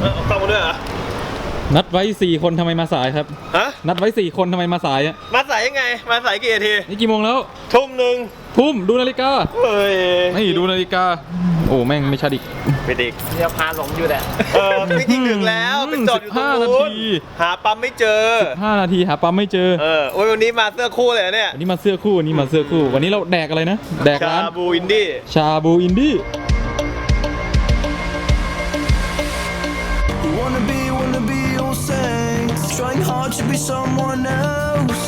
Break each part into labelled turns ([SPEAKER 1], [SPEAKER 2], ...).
[SPEAKER 1] เออเอาเข้ามาด้วยเหรอ
[SPEAKER 2] นัดไว้สี่คนทำไมมาสายครับ
[SPEAKER 1] ฮะ
[SPEAKER 2] นัดไว้สี่คนทำไมมาสายอะ
[SPEAKER 1] มาสายยังไง มาสายกี่นาที
[SPEAKER 2] นี่กี่โมงแล้ว
[SPEAKER 1] ทุ่มหนึ่ง
[SPEAKER 2] ทุ่มดูนาฬิกา
[SPEAKER 1] เฮ้ย
[SPEAKER 2] นี่ดูนาฬิกา โอ้แม่งไม่ชัดอีก
[SPEAKER 1] ไปดิก
[SPEAKER 3] เดี๋ยวพาหลงอยู่แหละ
[SPEAKER 1] เออจริงๆถึงแล้วเป็นจอดอยู่ตรง
[SPEAKER 2] 15
[SPEAKER 1] นู้
[SPEAKER 2] นานที
[SPEAKER 1] หาปั๊มไม่เจอ
[SPEAKER 2] ห้านาทีหาปั๊มไม่เจอ
[SPEAKER 1] เออโอ้ยวันนี้มาเสื้อคู่เลยเหรอเนี่ย
[SPEAKER 2] วันนี้มาเสื้อคู่วันนี้มาเสื้อคู่ วันนี้เราแดกอะไรนะ แดก
[SPEAKER 1] ชา
[SPEAKER 2] ร้าน
[SPEAKER 1] บูอินดี้
[SPEAKER 2] ชาบูอินดี้
[SPEAKER 4] Wanna be, wanna be all saints. Trying hard to be someone else.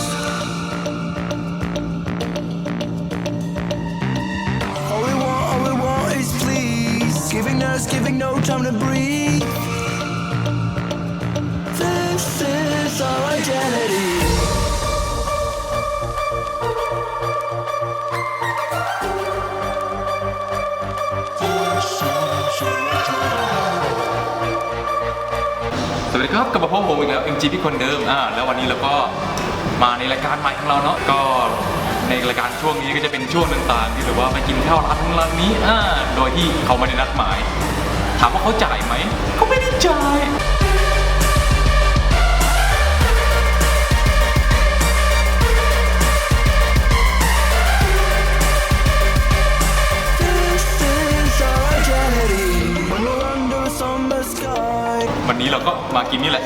[SPEAKER 4] All we want, all we want is please. Giving us, giving no time to breathe. This is our
[SPEAKER 2] วัสดีครับกลับมาพบผมอีกแล้ว MG พี่คนเดิมอ่าแล้ววันนี้เราก็มาในรายการใหม่ของเราเนาะก็ในรายการช่วงนี้ก็จะเป็นช่วงต่างๆ ที่แบบว่าไปกินข้าวร้านนู้นร้านนี้อ่าโดยที่เขาไม่ได้นัดหมาย ถามว่าเขาจ่ายไหมเขาไม่ได้จ่าย นนี้เราก็มากินนี่แหละ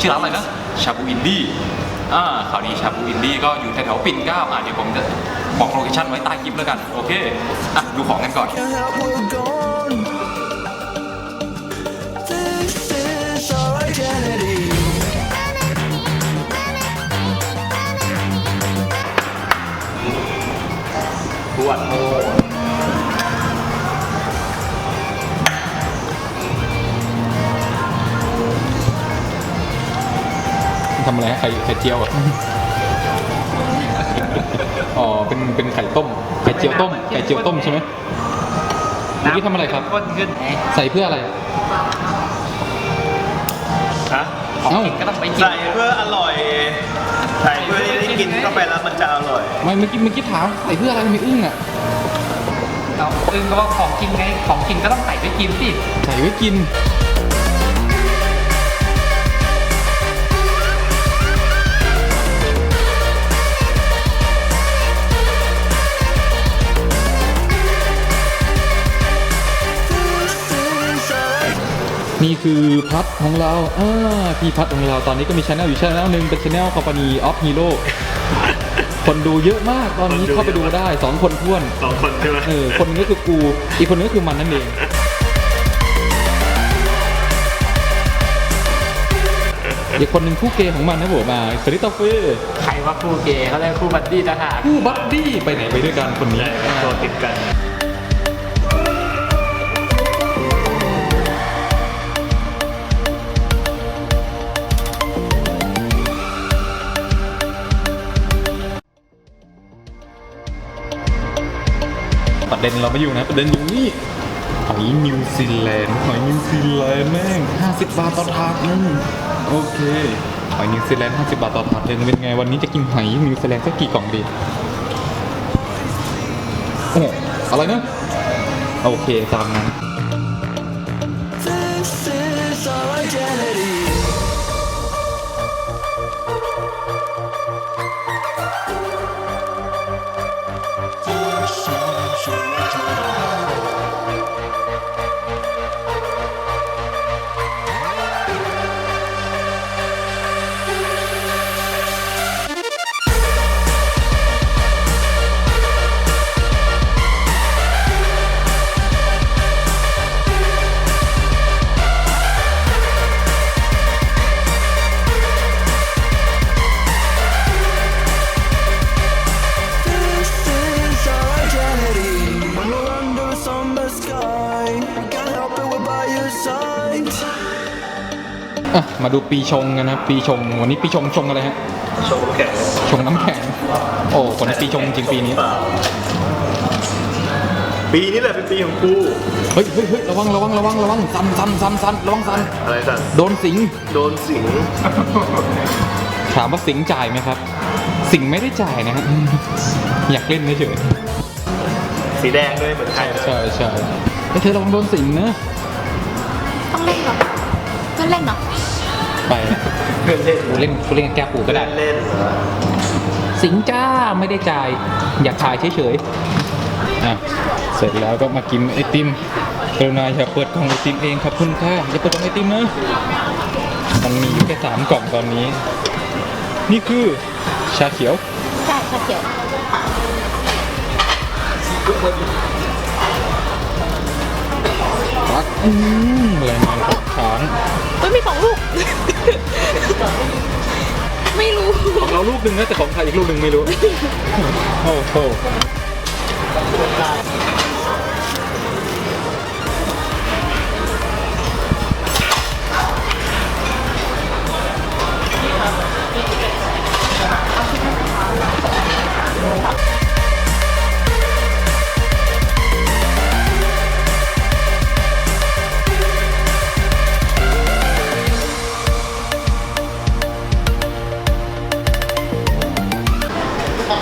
[SPEAKER 2] ชื่อร้านอะไรนะ ชาบูอินดี้ อ่าข่าวดีชาบูอินดี้ก็อยู่แถวๆปิ่นเกล้าอ่าเดี๋ยวผมจะบอกโลเคชั่นไว้ใต้คลิปแล้วกัน โอเค อะ ดูของกันก่อน
[SPEAKER 4] Can't help we're gone. This is our identity.
[SPEAKER 1] ปวดโอ้
[SPEAKER 2] ทำอะไรฮะไข่ไข่เจียวอะอ๋อเป็นเป็นไข่ต้มไข่เจียวต้มไข่เจียวต้มใช่ไหมเมื่อกี้ทำอะไรครับ
[SPEAKER 3] ข้นขึ้น
[SPEAKER 2] ใส่เพื่ออะไร
[SPEAKER 1] ฮะ
[SPEAKER 3] ของ
[SPEAKER 2] เอ้า
[SPEAKER 3] กินก็ต้องไปกิน
[SPEAKER 1] ใส่เพื่ออร่อยใส่เพื่อที่ได้กินเข้าไปแล้วมันจะอร่อย
[SPEAKER 2] ไม่เมื่อกี้เมื่อกี้ถามใส่เพื่ออะไรทำไมอึ้งอะ
[SPEAKER 3] เอาอึ้งก็ว่าของกินไงของกินก็ต้องใส่ไปกินสิ
[SPEAKER 2] ใส่ไว้กิน นี่คือพัดของเราอ่าพี่พัดของเราตอนนี้ก็มีช anel อยู่ช anel หนึ่งเป็นช anel Company of Hero คนดูเยอะมากตอนนี้เข้าไปดูได้สองคนท้วน
[SPEAKER 1] สองคนใช่ไหม
[SPEAKER 2] เออคนหนึงก็คือกู อีกคนนึงก็คือมันนั่นเอง อีกคนหนึ่งคู่เกย์ของมันนะผมมาคริสโตเฟอร์
[SPEAKER 3] ใครว่าคู่เกย์เขาเรียกคู่บัดดี้ต่างหาก
[SPEAKER 2] คู่บัดดี้ไปไหนไปด้วยกันคนนี้
[SPEAKER 1] ตัวติดกัน
[SPEAKER 2] ประเด็นเราไม่อยู่นะประเด็นอยู่นี่หอยนิวซีแลนด์หอยนิวซีแลนด์แม่งห้าสิบบาทต่อถาดนึงโอเคหอยนิวซีแลนด์ห้าสิบาทต่อถาดนึงเป็นไงวันนี้จะกินหอยนิวซีแลนด์สักกี่กล่องดีโอ้อะไรนะโอเคตามนั้น อะมาดูปีชงกันนะปีชงวันนี้ปีชงชงอะไรฮะ
[SPEAKER 1] โชว์แข็ง
[SPEAKER 2] ชงน้ำแข็ง โอ้คนนี้ปีชงจริงปีนี้
[SPEAKER 1] เปล่าปีนี้แหละเป็นปีของกู
[SPEAKER 2] เฮ้ยเฮ้ยเฮ้ยระวังระวังระวังระวังซันซันซันซันระวังซัน
[SPEAKER 1] อะไรสัน
[SPEAKER 2] โดนสิง
[SPEAKER 1] โดนสิง
[SPEAKER 2] ถามว่าสิงจ่ายไหมครับ สิงไม่ได้จ่ายนะฮะอยากเล่นเฉย
[SPEAKER 1] สีแดงด้วยเหมือนไข่
[SPEAKER 2] ๆ
[SPEAKER 1] เลย
[SPEAKER 2] ใช่ใช่ไอ้ยเธอระวังโดนสิงนะ
[SPEAKER 5] ต้องเล่นเหรอ
[SPEAKER 6] ก็เล่นเนาะ
[SPEAKER 2] ไป
[SPEAKER 1] เพื่อนเล่น
[SPEAKER 2] กูเล่นกูเล่นกับแก้ปูก็ได้
[SPEAKER 1] เล่น
[SPEAKER 2] สิงจ้าไม่ได้จ่าย อยากถ่ายเฉยๆอะเสร็จแล้วก็มากินไอติมกรุณาอย่าเปิดกล่องไอติมเองครับคุณค่ะอย่าเปิดกล่องไอติมนะมันมีอยู่แค่สามกล่องตอนนี้ นี่คือชาเขียว
[SPEAKER 6] ใช่ชาเขียว
[SPEAKER 2] ปักอืมแรงงานของช้าง
[SPEAKER 6] เฮ้ย มีสองลูก ไม่รู้
[SPEAKER 2] ของเราลูกหนึ่งนะแต่ของใครอีกลูกหนึ่งไม่รู้ โอ้โห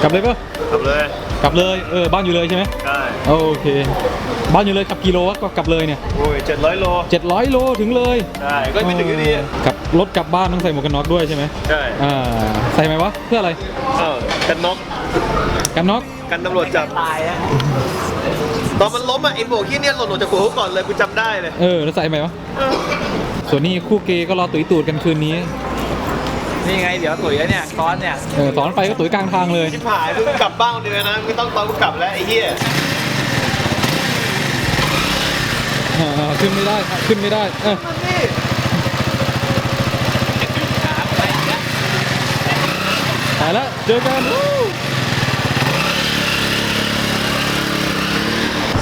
[SPEAKER 2] กลับเลยปะ
[SPEAKER 1] ขับเลย
[SPEAKER 2] กลับเลยเออบ้านอยู่เลยใช่ไหม
[SPEAKER 1] ใช่
[SPEAKER 2] โอเค บ้านอยู่เลยขับกิโลวะก็กลับเลยเนี่ย
[SPEAKER 1] โอ้ยเจ็ดร้อยโล
[SPEAKER 2] 700 โลถึงเลย
[SPEAKER 1] ใช่ก็ไม่ถึงอยู่ดีอะ
[SPEAKER 2] ขับรถกลับบ้านต้องใส่หมวกกันน็อกด้วยใช่ไหม
[SPEAKER 1] ใช่
[SPEAKER 2] อ่าใส่ไหมวะเพื่ออะไร
[SPEAKER 1] เอ้ากันน็อก
[SPEAKER 2] กันน็อก
[SPEAKER 1] กันตำรวจจับตายอะตอนมันล้มอะไอ้โบกี้เนี่ยหล่นออกจากหัวเขาก่อนเลยกูจำได้เลย
[SPEAKER 2] เออแล้วใส่ไหมวะส่วนนี้คู่เกย์ก็รอตุ๋ยตูดกันคืนนี้
[SPEAKER 3] นี่ไงเดี๋ยวตุ๋ยแล้วเนี่ยก้อนเนี่ย
[SPEAKER 2] เออสอนไปก็ตุ๋ยกลางทางเลย
[SPEAKER 1] ชิบหายเพิ่งกลับบ้านเดียวนะไม่ต้องตอนกูกลับแล้วไอ้เหี้ย
[SPEAKER 2] อ่าขึ้นไม่ได้อะขึ้นไม่ได้เออไปแล้วเจอกันวู้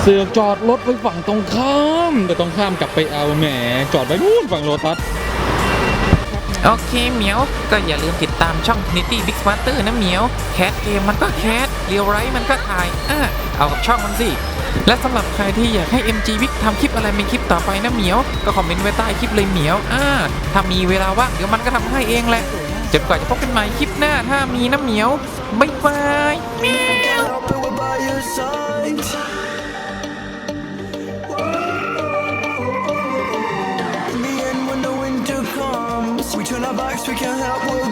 [SPEAKER 2] เสือกจอดรถไว้ฝั่งตรงข้าม แต่ตรงข้ามกลับไปเอาแหมจอดไว้นู่นฝั่งโลตัส
[SPEAKER 7] โอเคเหมียว ก็อย่าลืมติดตามช่อง Trinity Big Smarter นะเหมียว แคสเกมมันก็แคสเรียวไรมันก็ถ่ายอะเอากับช่องมันสิ และสำหรับใครที่อยากให้ MG Big ทำคลิปอะไรเป็นคลิปต่อไปนะเหมียว ก็คอมเมนต์ไว้ใต้คลิปเลยเหมียวอ่าถ้ามีเวลาว่างเดี๋ยวมันก็ทำให้เองแหละจนกว่าจะพบกันใหม่คลิปหน้าถ้ามีนะเหมียวบ๊ายบาย
[SPEAKER 4] We can't help will